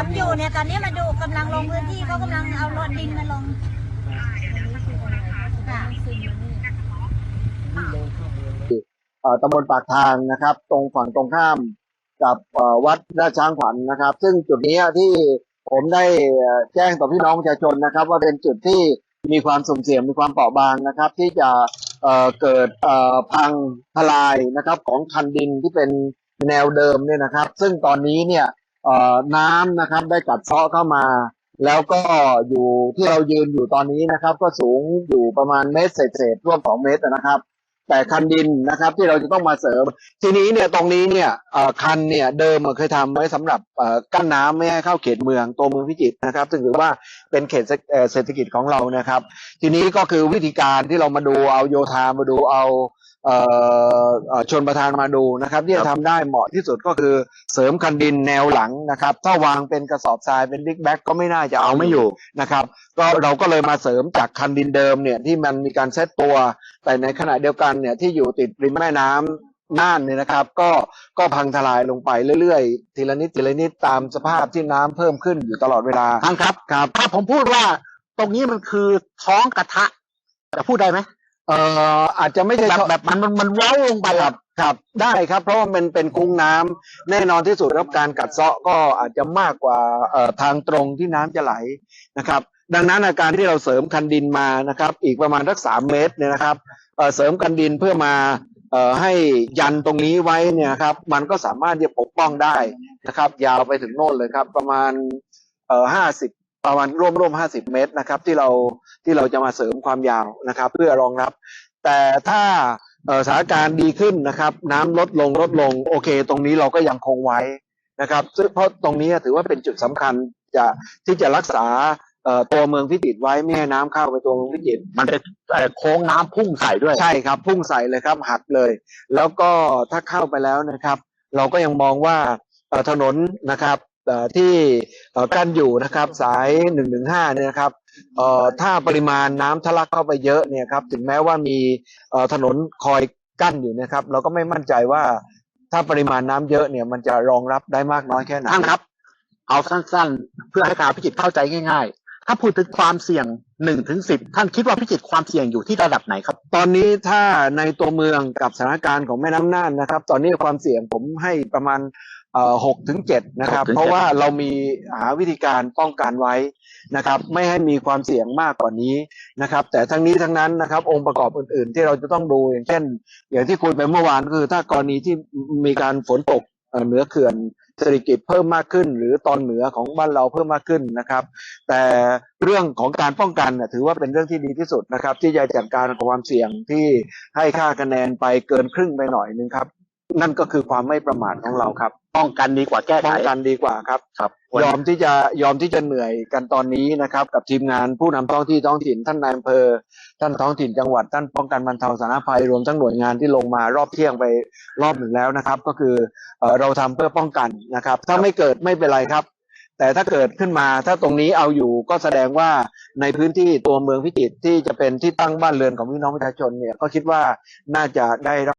ทำอยู่เนี่ยตอนนี้มาดูกำลังลงพื้นที่เขากำลังเอารถดินมาลงค่ะตำบลปากทางนะครับ ตรงฝั่งตรงข้ามกับวัดราชช้างขวัญนะครับ ซึ่งจุดนี้ที่ผมได้แจ้งต่อพี่น้องประชาชนนะครับ ว่าเป็นจุดที่มีความสุ่มเสี่ยงมีความเปราะบางนะครับ ที่จะเเกิดพังทลายนะครับของคันดินที่เป็นแนวเดิมเนี่ยนะครับ ซึ่งตอนนี้เนี่ย น้ำนะครับ ได้กัดเซาะเข้ามา แล้วก็อยู่ที่เรายืนอยู่ตอนนี้นะครับ ก็สูงอยู่ประมาณเมตรเศษๆร่วมสองเมตรนะครับ แต่คันดินนะครับที่เราจะต้องมาเสริม ทีนี้เนี่ยตรงนี้เนี่ยคันเนี่ยเดิมเคยทำไว้สำหรับกั้นน้ำไม่ให้เข้าเขตเมืองตัวเมืองพิจิตรนะครับ ซึ่งถือว่าเป็นเขตเศรษฐกิจของเรานะครับ ทีนี้ก็คือวิธีการที่เรามาดูเอาโยธามาดูเอา ชนประธานมาดูนะครับที่จะทำได้เหมาะที่สุดก็คือเสริมคันดินแนวหลังนะครับ ถ้าวางเป็นกระสอบทรายเป็นบิ๊กแบ็กก็ไม่น่าจะเอาไม่อยู่นะครับ ก็เราก็เลยมาเสริมจากคันดินเดิมเนี่ยที่มันมีการเซตตัว แต่ในขณะเดียวกันเนี่ยที่อยู่ติดริมแม่น้ำน่านเนี่ยนะครับก็ก็พังทลายลงไปเรื่อยๆ ทีละนิดทีละนิดตามสภาพที่น้ำเพิ่มขึ้นอยู่ตลอดเวลาท่านครับครับถ้าผมพูดว่าตรงนี้มันคือท้องกระทะจะพูดได้ไหม เอ่ออาจจะไม่ใช่แบบแบบมันมันมันเว้าลงไปคครัรับบครับ ได้ครับ เพราะว่ามันเป็นกุ้งน้ำแน่นอนที่สุดครับการกัดเซาะก็อาจจะมากกว่าเอ่อทางตรงที่น้ำจะไหลนะครับ ดังนั้นอาการที่เราเสริมคันดินมานะครับ อีกประมาณสักสามเมตรเนี่ยนะครับเอ่อเสริมคันดินเพื่อมาเอ่อให้ยันตรงนี้ไว้เนี่ยครับ มันก็สามารถที่จะปกป้องได้นะครับ ยาวไปถึงโน่นเลยครับ ประมาณเอ่อห้าสิบ ประมาณร่วมร่วมห้าสิบเมตรนะครับที่เราที่เราจะมาเสริมความยาวนะครับ เพื่อรองรับ แต่ถ้าเอ่อสถานการณ์ดีขึ้นนะครับ น้ำลดลงลดลงโอเค ตรงนี้เราก็ยังคงไว้นะครับซึ่งเพราะตรงนี้ถือว่าเป็นจุดสำคัญจะที่จะรักษาเอ่อตัวเมืองพิจิตรไว้ไม่ให้น้ำเข้าไปตัวเมืองพิจิตรมันจะเอ่อโค้งน้ำพุ่งใส่ด้วยใช่ครับ พุ่งใส่เลยครับหักเลย แล้วก็ถ้าเข้าไปแล้วนะครับ เราก็ยังมองว่าเอ่อถนนนะครับเอ่อ ที่เอ่อกั้นอยู่นะครับสายหนึ่งหนึ่งห้าเนี่ยนะครับเอ่อถ้าปริมาณน้ำทะลักเข้าไปเยอะเนี่ยครับถึงแม้ว่ามีเอ่อถนนคอยกั้นอยู่นะครับ เราก็ไม่มั่นใจว่าถ้าปริมาณน้ำเยอะเนี่ยมันจะรองรับได้มากน้อยแค่ไหนท่านครับ เอาสั้นๆ เพื่อให้ชาวพิจิตรเข้าใจง่าย ๆ ถ้าพูดถึงความเสี่ยงหนึ่งถึงสิบท่านคิดว่าพิจิตรความเสี่ยงอยู่ที่ระดับไหนครับ ตอนนี้ถ้าในตัวเมืองกับสถานการณ์ของแม่น้ำน่านนะครับ ตอนนี้ความเสี่ยงผมให้ประมาณ หกถึงเจ็ดนะครับ6ถึง7เพราะว่าเรามีหาวิธีการป้องกันไว้นะครับ ไม่ให้มีความเสี่ยงมากกว่านี้นะครับ แต่ทั้งนี้ทั้งนั้นนะครับ องค์ประกอบอื่น ๆ ที่เราจะต้องดูอย่างเช่น อย่างที่คุยไปเมื่อวานก็คือ ถ้ากรณีที่มีการฝนตกเอ่อเหนือเขื่อนเศรษฐกิจเพิ่มมากขึ้น หรือตอนเหนือของบ้านเราเพิ่มมากขึ้นนะครับ แต่เรื่องของการป้องกันน่ะถือว่าเป็นเรื่องที่ดีที่สุดนะครับ ที่จะจัดการกับความเสี่ยงที่ให้ค่าคะแนนไปเกินครึ่งไปหน่อยนึงครับ นั่นก็คือความไม่ประมาทของเราครับ ป้องกันดีกว่าแก้ไข ป้องกันดีกว่าครับ ครับยอมที่จะยอมที่จะเหนื่อยกันตอนนี้นะครับ กับทีมงานผู้นำท้องที่ท้องถิ่นท่านนายอำเภอ ท่านท้องถิ่นจังหวัด ท่านป้องกันบรรเทาสาธารณภัยรวมทั้งหน่วยงานที่ลงมารอบเที่ยงไปรอบหนึ่งแล้วนะครับ ก็คือเอ่อเราทำเพื่อป้องกันนะครับ ถ้าไม่เกิดไม่เป็นไรครับ แต่ถ้าเกิดขึ้นมาถ้าตรงนี้เอาอยู่ก็แสดงว่าในพื้นที่ตัวเมืองพิจิตรที่จะเป็นที่ตั้งบ้านเรือนของพี่น้องประชาชนเนี่ยก็คิดว่าน่าจะได้รับ